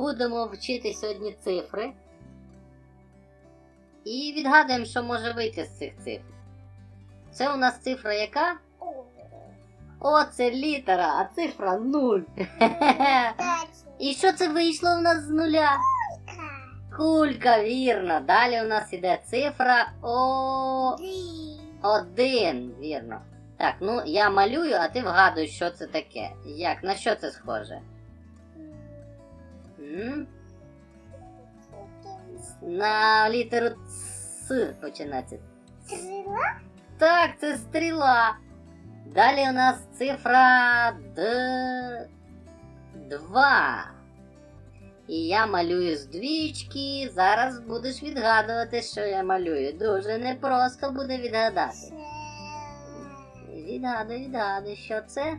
будемо вчити сьогодні цифри. І відгадуємо, що може вийти з цих цифр. Це у нас цифра яка? О, це літера, а цифра 0. І що це вийшло у нас з нуля? Кулька, вірно. Далі у нас іде цифра О. Один, вірно. Так, ну я малюю, а ти вгадуєш, що це таке. Як? На що це схоже? М? На літеру С починається. Стріла? Так, це стріла. Далі у нас цифра Д. Два. І я малюю з двічки. Зараз будеш відгадувати, що я малюю. Дуже непросто буде відгадати. Відгадуй, відгадуй, що це?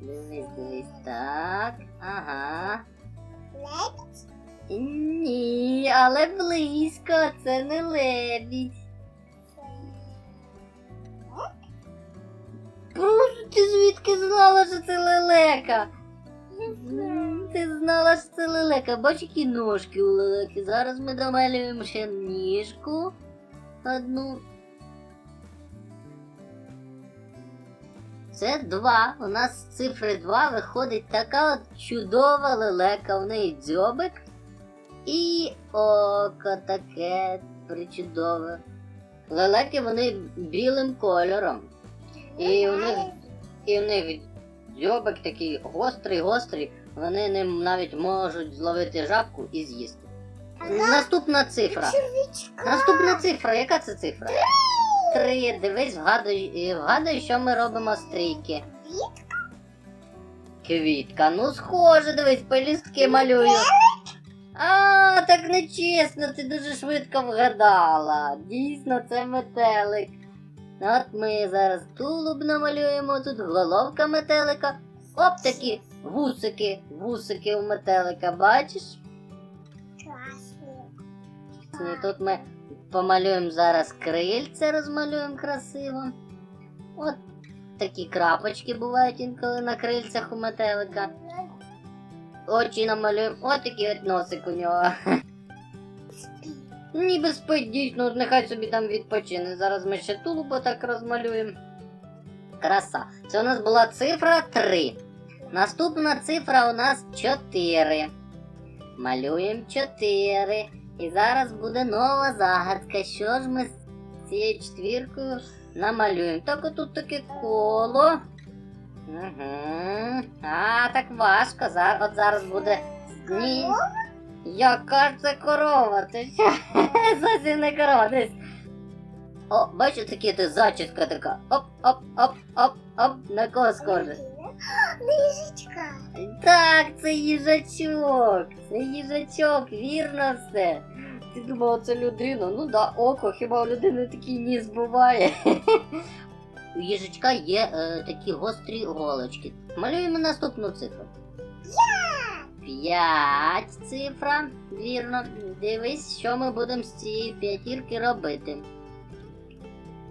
Дивись, дивись, так. Ага. Ні, але близько, це не лебідь. Просто ти звідки знала, що це лелека? Ти знала, що це лелека. Бач, які ножки у лелеки. Зараз ми домалюємо ще ніжку. Одну. Це два. У нас з цифри 2 виходить така от чудова лелека. У неї дзьобик і око таке причудове. Лелеки вони білим кольором. І у них, і у них дзьобик такий гострий, гострий. Вони ним навіть можуть зловити жабку і з'їсти. Наступна цифра. Наступна цифра. Яка це цифра? Три. Дивись, вгадуй, вгадуй, що ми робимо з трійки. Квітка. Ну, схоже, дивись, пелюстки малюю. А, так нечесно, ти дуже швидко вгадала. Дійсно, це метелик. От ми зараз тулуб намалюємо, тут головка метелика. Оп, такі вусики, вусики у метелика, бачиш? І тут ми помалюємо зараз крильце, розмалюємо красиво. От такі крапочки бувають інколи на крильцях у метелика. Очі намалюємо. От такий от носик у нього. Ніби спить дійсно, нехай собі там відпочине. Зараз ми ще тулубо так розмалюємо. Краса. Це у нас була цифра 3. Наступна цифра у нас 4. Малюємо 4. І зараз буде нова загадка. Що ж ми з цією четвіркою намалюємо? Так отут таке коло. Угу. А, так важко. От зараз буде. Ні. Яка ж це корова? Ти що? Зовсім не корова. Десь. О, бачиш, такі ти зачіска така. Оп, оп, оп, оп, оп. На кого схоже? Так, це їжачок. Це їжачок, вірно все. Ти думала, це людина? Ну да, око, хіба у людини такий ніс буває. У їжачка є е, такі гострі голочки. Малюємо наступну цифру. П'ять цифра. Вірно. Дивись, що ми будемо з цієї п'ятірки робити.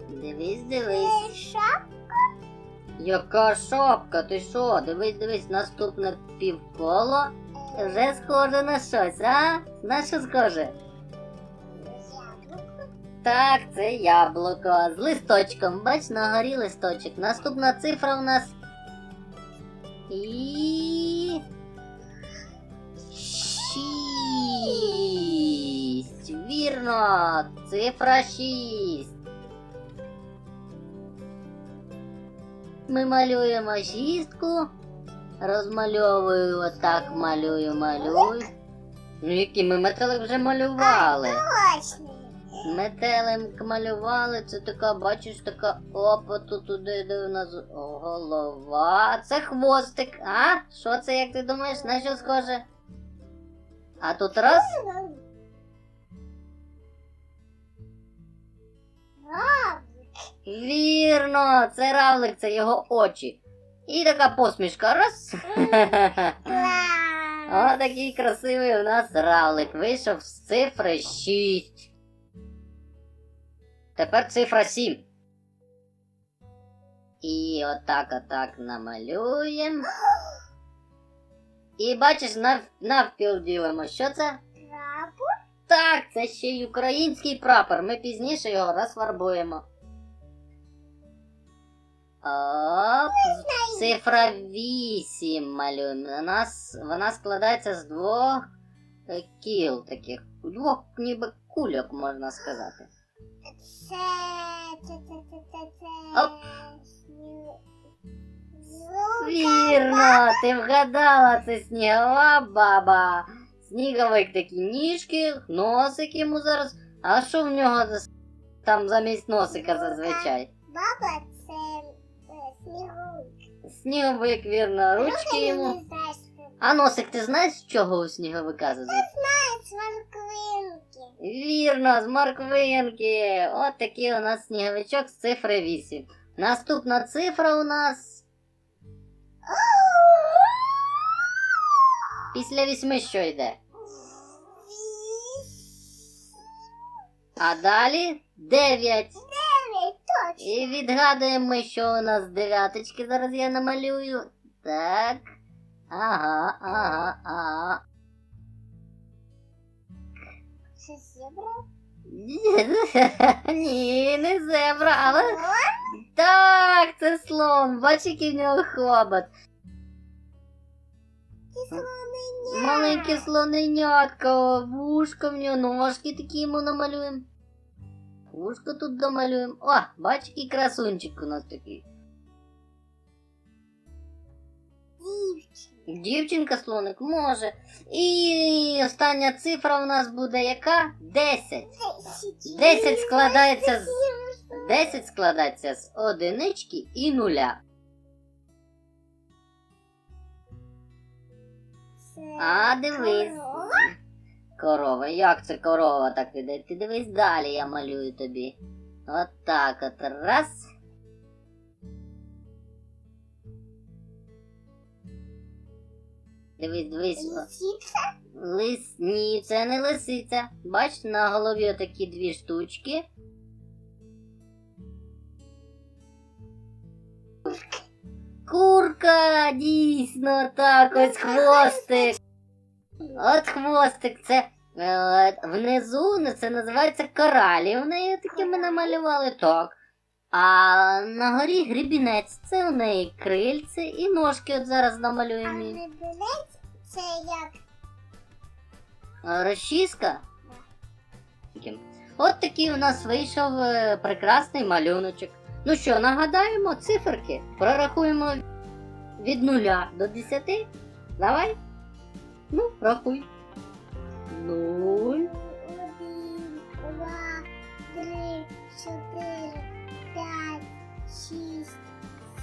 Дивись, дивись. Шапка. Яка шапка? Ти що? Дивись, дивись, наступне півколо. Вже схоже на щось, а? На що схоже? Так, це яблуко з листочком. Бач, на горі листочок. Наступна цифра у нас. І. Шість. Вірно. Цифра шість. Ми малюємо шістку. Розмальовую отак, малюю, малюю. Ну які ми метелик вже малювали. Метелик малювали, це така, бачиш, така опа, тут туди де у нас голова. Це хвостик. А? Що це, як ти думаєш, на що схоже? А тут раз. Вірно, це равлик, це його очі. І така посмішка. Раз. О, такий красивий у нас равлик. Вийшов з цифри 6. Тепер цифра 7. І отак, отак намалюємо. І бачиш, нав... навпіл ділимо. Що це? Прапор. Так, це ще й український прапор. Ми пізніше його розфарбуємо. Оп, цифра 8 малюємо. Нас вона складається з двох е, кіл таких. Двох ніби кульок, можна сказати. Це, це, це, це, це, це. Оп. Вірно, ти вгадала, це снігова баба. Сніговик такі ніжки, носик йому зараз. А що в нього там замість носика зазвичай? Баба сніговик. Сніговик, вірно, ручки Я йому. знаю, А носик ти знаєш, з чого у сніговика зазвичай? це смарквинки. Вірно, з морквинки. От такий у нас сніговичок з цифри 8. Наступна цифра у нас після 8 що йде? А далі 9. Дев'ять, точно. І відгадуємо ми, що у нас дев'яточки. Зараз я намалюю. Так. Ага, ага, ага. Це зебра? Ні, не зебра, але так, це слон. Бач, який в нього хобот. Слонення. Маленьке слоненятко, вушко в нього, ножки такі йому намалюємо. Вушко тут домалюємо. О, бач, який красунчик у нас такий. Дівчина. Дівчинка слоник може. І остання цифра у нас буде яка? 10. Десять. Десять складається з 10 складається з одинички і нуля. А дивись. Корова. Як це корова так іде? Ти дивись далі, я малюю тобі. От так от. Раз. Дивись, дивись. Лисиця. Лис... Ні, це не лисиця. Бач, на голові отакі дві штучки. Курка, дійсно, так, ось хвостик. От хвостик, це е, внизу ну, це називається коралі. В неї таке ми намалювали так. А на горі грібінець, це у неї крильце і ножки от зараз А намалюємо. їй. гребінець це як А, Розчіска? От такий у нас вийшов е, прекрасний малюночок. Ну що, нагадаємо циферки? Прорахуємо від нуля до 10. Давай. Ну, рахуй. Нуль. один, два, три, чотири, п'ять, шість,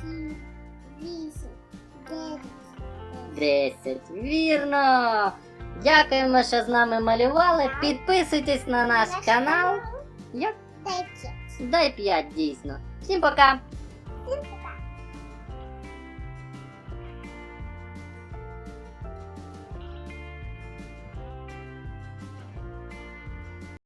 сім, вісім, дев'ять. 10. Вірно. Дякуємо, що з нами малювали. Підписуйтесь на наш канал. Як? Дай п'ять. Дай 5 дійсно. Всім пока! Всім